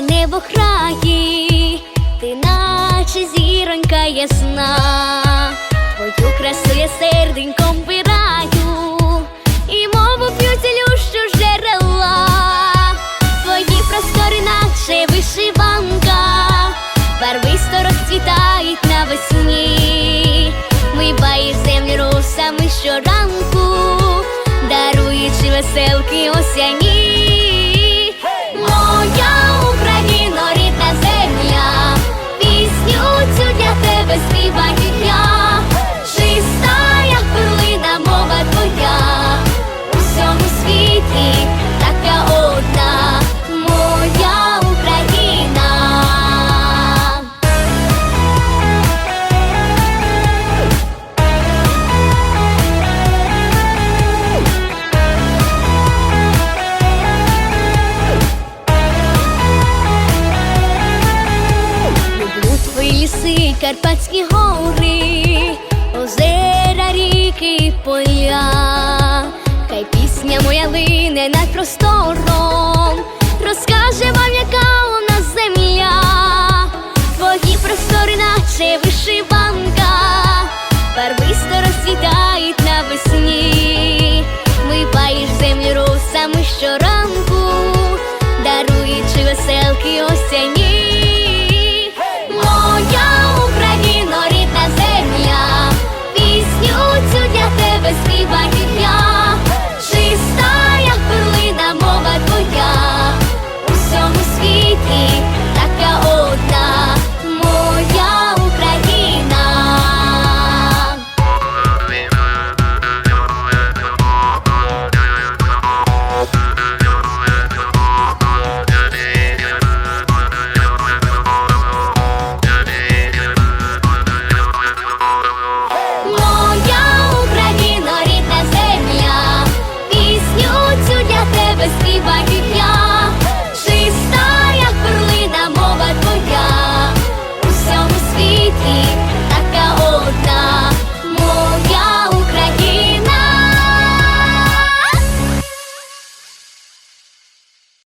небокраї, ти наче зіронька ясна, твою красу я серденьком вираю, і мову п'ю цілющу джерела, твої простори, наче вишиванка, барвисто розцвітають навесні, Мибаєш землю росами щоранку, даруючи веселки осяні. Світі така одна, моя Україна. Люблю твої ліси, Карпатські гори, озера, ріки, поля. Пісня моя лине над простором, розкаже вам, яка у нас земля, твої простори, наче вишиванка, барвисто розцвітають навесні, Випаєш землю росами щоранку, даруючи веселки осені.